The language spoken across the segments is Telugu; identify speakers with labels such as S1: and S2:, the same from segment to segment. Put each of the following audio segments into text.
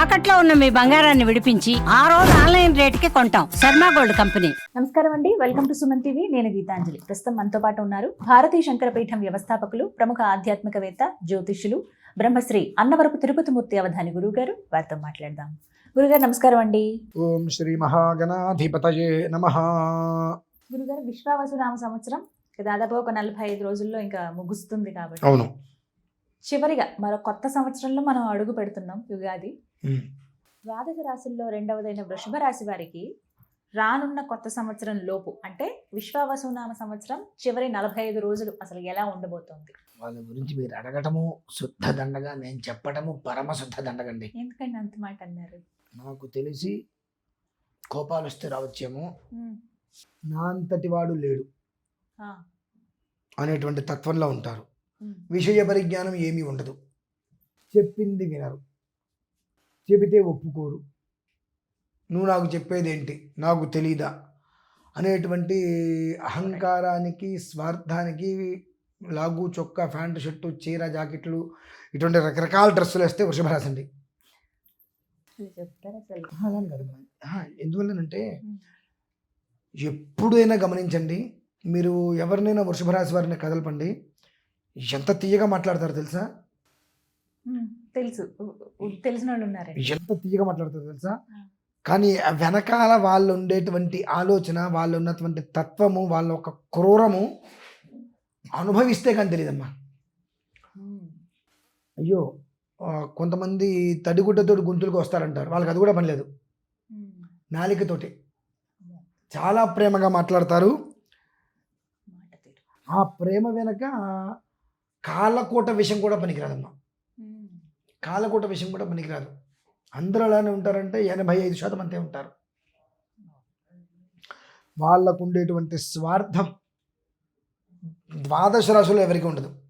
S1: తాకట్లో ఉన్న మీ బంగారాన్ని విడిపించి ఆ రోజు ఆన్లైన్ రేటుకి కొంటాం. Sharma gold company.
S2: నమస్కారం అండి. Welcome to Suman TV. నేను గీతాంజలి. ప్రస్తుతం మనతో పాటు ఉన్నారు భారతీయ శంకరపీఠం వ్యవస్థాపకులు ప్రముఖ ఆధ్యాత్మికవేత్త జ్యోతిష్యులు బ్రహ్మశ్రీ అన్నవరపు తిరుపతిమూర్తి అవధాని గురువు గారు వారితో మాట్లాడదాం. గురుగారు నమస్కారం అండి.
S3: ఓం శ్రీ మహాగణాధిపతయే నమ.
S2: గురుగారు విశ్వావసు నామ సంవత్సరం దాదాపు ఒక నలభై ఐదు రోజుల్లో ఇంకా ముగుస్తుంది కాబట్టి
S3: అవును.
S2: చివరిగా మరో కొత్త సంవత్సరంలో మనం అడుగు పెడుతున్నాం యుగాది. ద్వాదశ రాశుల్లో రెండవదైన వృషభ రాశి వారికి రానున్న కొత్త సంవత్సరం లోపు అంటే విశ్వావసునామ సంవత్సరం చివరి నలభై ఐదు రోజులు అసలు ఎలా ఉండబోతోంది?
S3: వాళ్ళ గురించి మీరు అడగటము శుద్ధ దండగా నేను చెప్పటము పరమ శుద్ధ దండగండి.
S2: ఎందుకండి అంత మాట అన్నారు?
S3: నాకు తెలిసి కోపాలు వస్తే రావచ్చేమో. నా అంతటి వాడు లేడు అనేటువంటి తత్వంలో ఉంటారు. విషయ పరిజ్ఞానం ఏమీ ఉండదు. చెప్పింది వినరు. చెబితే ఒప్పుకోరు. నువ్వు నాకు చెప్పేదేంటి? నాకు తెలీదా? అనేటువంటి అహంకారానికి స్వార్థానికి లాగు చొక్కా ప్యాంటు షర్టు చీర జాకెట్లు ఇటువంటి రకరకాల డ్రెస్సులు వేస్తే వృషభరాశి అండి.
S2: ఇది చెప్తారా అసలు?
S3: అలానే కాదు. ఎందువల్లనంటే ఎప్పుడైనా గమనించండి మీరు ఎవరినైనా వృషభరాశి వారిని కదలపండి ఎంత తీయగా మాట్లాడతారు తెలుసా?
S2: తెలుసు. తెలిసిన వాళ్ళు ఉన్నారండి
S3: ఎంత తీయగా మాట్లాడతారు తెలుసా. కానీ వెనకాల వాళ్ళు ఉండేటువంటి ఆలోచన వాళ్ళు ఉన్నటువంటి తత్వము వాళ్ళ ఒక క్రూరము అనుభవిస్తే కానీ తెలియదమ్మా అయ్యో కొంతమంది తడిగుడ్డతో గుంతులకు వస్తారంటారు. వాళ్ళకి అది కూడా పని లేదు.
S2: ఉమ్,
S3: నాలికతోటి. చాలా ప్రేమగా మాట్లాడతారు.
S2: మాట తీరు.
S3: ఆ ప్రేమ వెనక కాలకోట విషయం కూడా పనికిరాదమ్మా. కాలకూట విషయం కూడా పనికిరాదు అందరూ అలానే ఉంటారంటే ఎనభై ఐదు శాతం అంతే ఉంటారు. వాళ్ళకు ఉండేటువంటి స్వార్థం ద్వాదశ రాశులు ఎవరికి ఉండదు.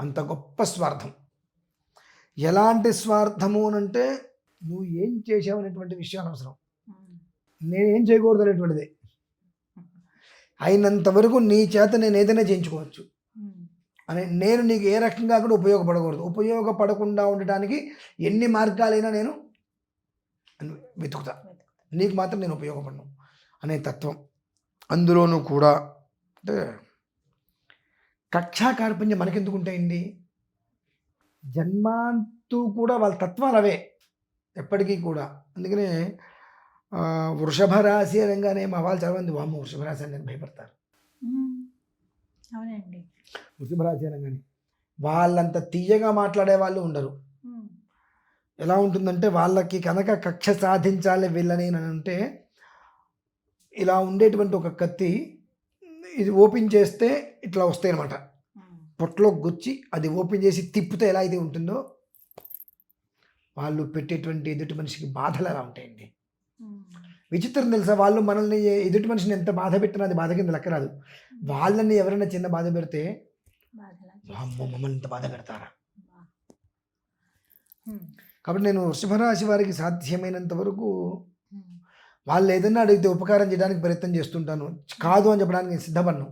S3: అంత గొప్ప స్వార్థం. ఎలాంటి స్వార్థము అని అంటే నువ్వు ఏం చేసావు అనేటువంటి విషయం అనవసరం. నేనేం చేయకూడదు అనేటువంటిది. అయినంత వరకు నీ చేత నేను ఏదైనా చేయించుకోవచ్చు. అని నేను నీకు ఏ రకంగా కూడా ఉపయోగపడకూడదు. ఉపయోగపడకుండా ఉండటానికి ఎన్ని మార్గాలైనా నేను వెతుకుతా. నీకు మాత్రం నేను ఉపయోగపడను అనే తత్వం. అందులోనూ కూడా అంటే కక్షా కార్పణ్యం మనకెందుకు ఉంటాయండి? జన్మాంతు కూడా వాళ్ళ తత్వాలు అవే ఎప్పటికీ కూడా. అందుకనే వృషభ రాశి అనగానే మా వాళ్ళు చదవండి వామ వృషభ రాశి అని నేను
S2: భయపడతారు అవునండి.
S3: రాశి అనగానే వాళ్ళంత తీయగా మాట్లాడే వాళ్ళు ఉండరు. ఎలా ఉంటుందంటే వాళ్ళకి కనుక కక్ష సాధించాలి వీళ్ళని అంటే ఇలా ఉండేటువంటి ఒక కత్తి ఇది ఓపెన్ చేస్తే ఇట్లా వస్తాయి అనమాట
S2: ఉమ్,
S3: పొట్టలో గుచ్చి అది ఓపెన్ చేసి తిప్పితే ఎలా అయితే ఉంటుందో వాళ్ళు పెట్టేటువంటి ఎదుటి మనిషికి బాధలు ఎలా ఉంటాయండి. విచిత్రం తెలుసా? వాళ్ళు మనల్ని ఎదుటి మనిషిని ఎంత బాధ పెట్టినా అది బాధ కింద లెక్క రాదు. వాళ్ళని ఎవరైనా చిన్న బాధ పెడితే మమ్మల్ని ఇంత బాధ పెడతారా? కాబట్టి నేను వృషభరాశి వారికి సాధ్యమైనంత వరకు వాళ్ళు ఏదైనా అడిగితే ఉపకారం చేయడానికి ప్రయత్నం చేస్తుంటాను. కాదు అని చెప్పడానికి నేను సిద్ధపడను.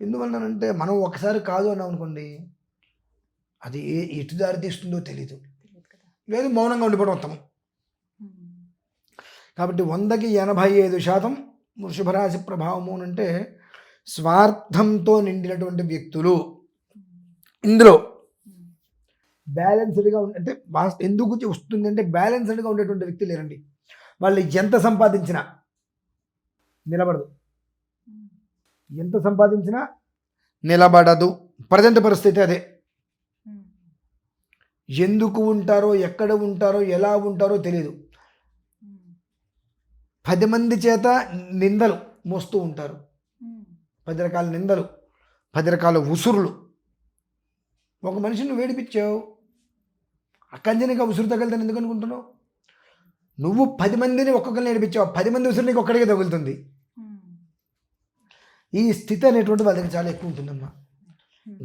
S3: ఎందువల్లనంటే మనం ఒకసారి కాదు అన్నాం అనుకోండి అది ఏ ఎటు దారి తీస్తుందో తెలీదు. లేదు మౌనంగా ఉండిపోవడం ఉత్తమం. కాబట్టి వందకి ఎనభై ఐదు శాతం వృషభరాశి ప్రభావము అని అంటే స్వార్థంతో నిండినటువంటి వ్యక్తులు. ఇందులో బ్యాలెన్స్డ్గా అంటే ఎందుకు వస్తుంది అంటే బ్యాలెన్స్డ్గా ఉండేటువంటి వ్యక్తులు లేరండి. వాళ్ళు ఎంత సంపాదించినా నిలబడదు. ఎంత సంపాదించినా నిలబడదు. ప్రజెంట్ పరిస్థితి అదే.
S2: ఉమ్,
S3: ఎందుకు ఉంటారో ఎక్కడ ఉంటారో ఎలా ఉంటారో తెలియదు పది మంది చేత నిందలు మోస్తూ ఉంటారు. పది రకాల నిందలు పది రకాల ఉసురులు. ఒక మనిషిని వేడిపించావు అక్కంజనిగా ఉసురు తగిలితే ఎందుకు అనుకుంటున్నావు? నువ్వు పది మందిని ఒక్కొక్కరిని ఏడిపించావు పది మంది ఉసురు నీకు ఒక్కడికే తగులుతుంది. ఈ స్థితి అనేటువంటి వాళ్ళకి చాలా ఎక్కువ ఉంటుందమ్మా.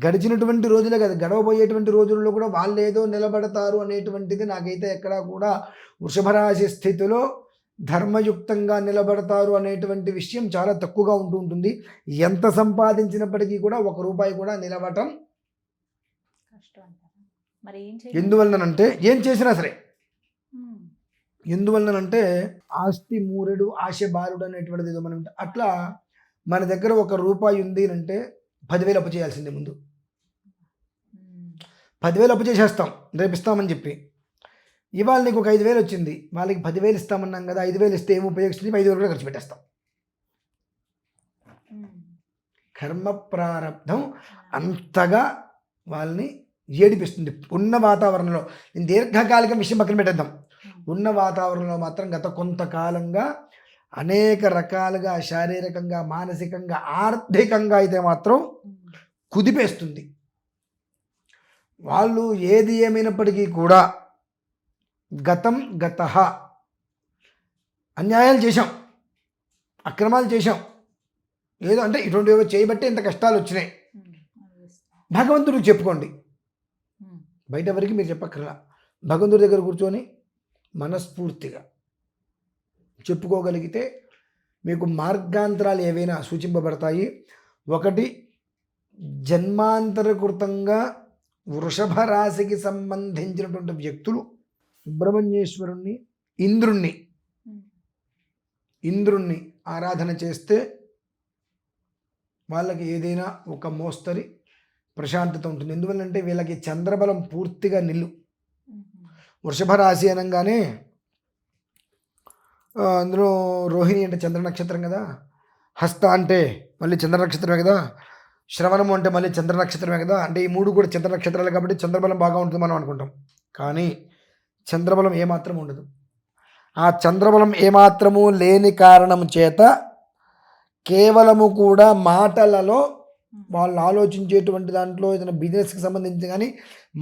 S3: గడిచినటువంటి రోజులే కదా గడవబోయేటువంటి రోజుల్లో కూడా వాళ్ళు ఏదో నిలబడతారు అనేటువంటిది నాకైతే ఎక్కడా కూడా వృషభరాశి స్థితిలో ధర్మయుక్తంగా నిలబడతారు అనేటువంటి విషయం చాలా తక్కువగా ఉంటూ ఉంటుంది. ఎంత సంపాదించినప్పటికీ కూడా ఒక రూపాయి కూడా నిలబడటం ఎందువలనంటే ఏం చేసినా సరే. ఎందువలనంటే ఆస్తి మూరెడు ఆశ బాలుడు అనేటువంటిది ఏదో మనం అట్లా మన దగ్గర ఒక రూపాయి ఉంది అంటే పదివేలు అప్పు చేయాల్సిందే ముందు. పదివేలు అప్పు చేసేస్తాం రేపు ఇస్తామని చెప్పి. ఇవాళ నీకు ఒక ఐదు వేలు వచ్చింది. వాళ్ళకి పదివేలు ఇస్తామన్నాం కదా ఐదు వేలు ఇస్తే ఏమి ఉపయోగిస్తుంది ఐదు వేలు కూడా ఖర్చు పెట్టేస్తాం. కర్మ ప్రారంధం అంతగా వాళ్ళని ఏడిపిస్తుంది. ఉన్న వాతావరణంలో నేను దీర్ఘకాలిక విషయం పక్కన పెట్టేద్దాం. ఉన్న వాతావరణంలో మాత్రం గత కొంతకాలంగా అనేక రకాలుగా శారీరకంగా మానసికంగా ఆర్థికంగా అయితే మాత్రం. కుదిపేస్తుంది. వాళ్ళు ఏది ఏమైనప్పటికీ కూడా గతం గత. అన్యాయాలు చేశాం. అక్రమాలు చేశాం. ఏదో అంటే ఇటువంటివి చేయబట్టి ఇంత కష్టాలు వచ్చినాయి. భగవంతుడికి చెప్పుకోండి. బయట వరకు మీరు చెప్పక్కర్లా. భగవంతుడి దగ్గర కూర్చొని మనస్ఫూర్తిగా చెప్పుకోగలిగితే మీకు మార్గాంతరాలు ఏవైనా సూచింపబడతాయి. ఒకటి జన్మాంతరకృతంగా వృషభ రాశికి సంబంధించినటువంటి వ్యక్తులు సుబ్రహ్మణ్యేశ్వరుణ్ణి ఇంద్రుణ్ణి. ఇంద్రుణ్ణి ఆరాధన చేస్తే వాళ్ళకి ఏదైనా ఒక మోస్తరి ప్రశాంతత ఉంటుంది. ఎందువల్లంటే వీళ్ళకి చంద్రబలం పూర్తిగా నిల్లు. వృషభ రాశి అనగానే అందులో రోహిణి అంటే చంద్ర నక్షత్రం కదా. హస్త అంటే మళ్ళీ చంద్ర నక్షత్రమే కదా. శ్రవణము అంటే మళ్ళీ చంద్ర నక్షత్రమే కదా. అంటే ఈ మూడు కూడా చంద్ర నక్షత్రాలు కాబట్టి చంద్రబలం బాగా ఉంటుంది మనం అనుకుంటాం. కానీ చంద్రబలం ఏమాత్రం ఉండదు. ఆ చంద్రబలం ఏమాత్రము లేని కారణం చేత కేవలము కూడా మాటలలో వాళ్ళు ఆలోచించేటువంటి దాంట్లో ఏదైనా బిజినెస్కి సంబంధించి కానీ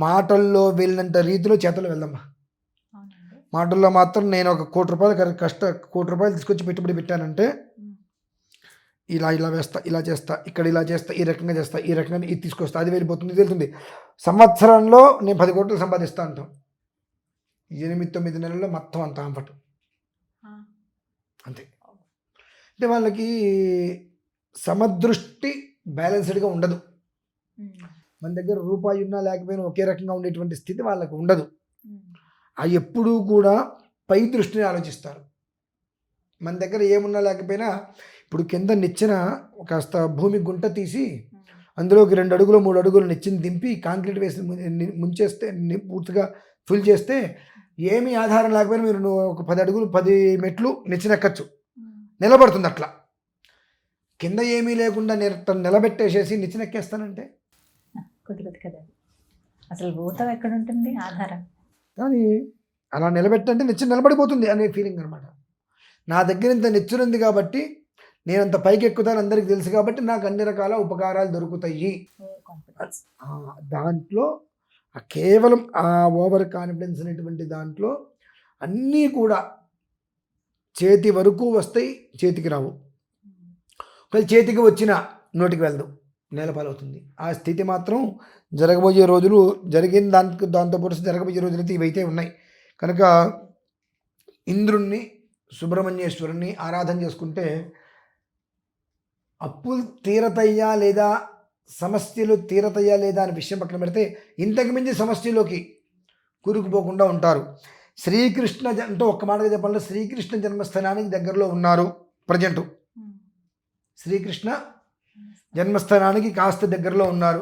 S3: మాటల్లో వెళ్ళినంత రీతిలో చేతలు వెళ్దామా? మాటల్లో మాత్రం నేను ఒక కోటి రూపాయలు కష్ట కోటి రూపాయలు తీసుకొచ్చి పెట్టుబడి పెట్టానంటే. ఇలా ఇలా వేస్తా ఇలా చేస్తా ఇక్కడ ఇలా చేస్తా ఈ రకంగా చేస్తా ఈ రకంగా ఇది తీసుకొస్తా అది వెళ్ళిపోతుంది వెళ్తుంది. సంవత్సరంలో నేను పది కోట్లు సంపాదిస్తా అంటాం. ఎనిమిది తొమ్మిది నెలల్లో మొత్తం అంత అంపట. అంతే అంటే వాళ్ళకి సమదృష్టి బ్యాలెన్స్డ్గా ఉండదు. మన దగ్గర రూపాయి ఉన్నా లేకపోయినా ఒకే రకంగా ఉండేటువంటి స్థితి వాళ్ళకి ఉండదు. ఆ ఎప్పుడూ కూడా పై దృష్టిని ఆలోచిస్తారు మన దగ్గర ఏమున్నా లేకపోయినా ఇప్పుడు కింద నిచ్చిన కాస్త భూమి గుంట తీసి. అందులోకి రెండు అడుగులు మూడు అడుగులు నిచ్చిన దింపి కాంక్రీట్ వేసి ముంచేస్తే పూర్తిగా ఫిల్ చేస్తే ఏమీ ఆధారం లేకపోయినా మీరు ఒక పది అడుగులు పది మెట్లు నిచ్చిన ఎక్కచ్చు
S2: ఉమ్.
S3: నిలబడుతుంది అట్లా. కింద ఏమీ లేకుండా నిల నిలబెట్టేసేసి నిచ్చిన ఎక్కేస్తానంటే
S2: కొద్ది కొద్ది కదా. అసలు భూతం ఎక్కడ ఉంటుంది ఆధారం.
S3: కానీ అలా నిలబెట్టంటే నిచ్చెన నిలబడిపోతుంది అనే ఫీలింగ్ అనమాట నా దగ్గర ఇంత నిచ్చెనుంది కాబట్టి నేను అంత పైకి ఎక్కుతాను అందరికీ తెలుసు కాబట్టి నాకు అన్ని రకాల ఉపకారాలు దొరుకుతాయి. దాంట్లో ఆ కేవలం ఆ ఓవర్ కాన్ఫిడెన్స్ అనేటువంటి దాంట్లో అన్నీ కూడా చేతి వరకు వస్తాయి చేతికి రావు. ఒకవేళ చేతికి వచ్చిన నోటికి వెళ్దు నేలపాలవుతుంది ఆ స్థితి మాత్రం జరగబోయే రోజులు జరిగిన దానికి దాంతో పాటు జరగబోయే రోజులు అయితే ఇవైతే ఉన్నాయి. కనుక ఇంద్రుణ్ణి సుబ్రహ్మణ్యేశ్వరుణ్ణి ఆరాధన చేసుకుంటే అప్పులు తీరతయ్యా లేదా సమస్యలు తీరతయ్యా లేదా అనే విషయం పక్కన పెడితే ఇంతకు మించి సమస్యలోకి కూరుకుపోకుండా ఉంటారు. శ్రీకృష్ణ అంటే ఒక్క మాటగా చెప్పాలంటే శ్రీకృష్ణ జన్మస్థానానికి దగ్గరలో ఉన్నారు ప్రజెంట్. శ్రీకృష్ణ జన్మస్థానానికి కాస్త దగ్గరలో ఉన్నారు.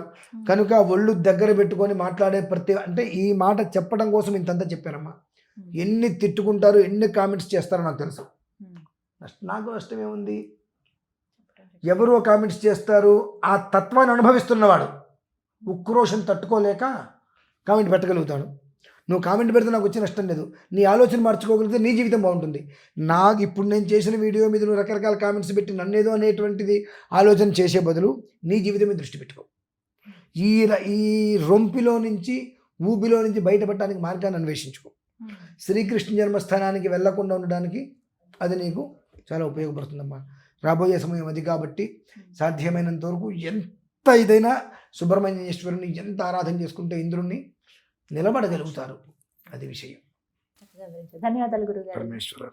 S3: కనుక ఒళ్ళు దగ్గర పెట్టుకొని మాట్లాడే ప్రతి అంటే ఈ మాట చెప్పడం కోసం ఇంతంతా చెప్పానమ్మా ఎన్ని తిట్టుకుంటారు ఎన్ని కామెంట్స్ చేస్తారో నాకు తెలుసు. నాకు నష్టం ఏముంది? ఎవరో కామెంట్స్ చేస్తారు? ఆ తత్వాన్ని అనుభవిస్తున్నవాడు. ఉక్రోషం తట్టుకోలేక కామెంట్ పెట్టగలుగుతాడు. నువ్వు కామెంట్ పెడితే నాకు వచ్చే నష్టం లేదు. నీ ఆలోచన మార్చుకోగలిగితే నీ జీవితం బాగుంటుంది. నాకు ఇప్పుడు నేను చేసిన వీడియో మీద నువ్వు రకరకాల కామెంట్స్ పెట్టి నన్నేదో అనేటువంటిది ఆలోచన చేసే బదులు నీ జీవితం మీద దృష్టి పెట్టుకో. ఈ ఈ రొంపిలో నుంచి ఊబిలో నుంచి బయటపడటానికి మార్గాన్ని అన్వేషించుకో. శ్రీకృష్ణ జన్మస్థానానికి వెళ్ళకుండా ఉండడానికి అది నీకు చాలా ఉపయోగపడుతుందమ్మా. రాబోయే సమయం అది కాబట్టి సాధ్యమైనంత వరకు ఎంత ఇదైనా సుబ్రహ్మణ్యేశ్వరుని ఎంత ఆరాధన చేసుకుంటే ఇంద్రుణ్ణి నిలబడగలుగుతారు. అది విషయం.
S2: ధన్యవాదాలు గురుగారు.
S3: పరమేశ్వర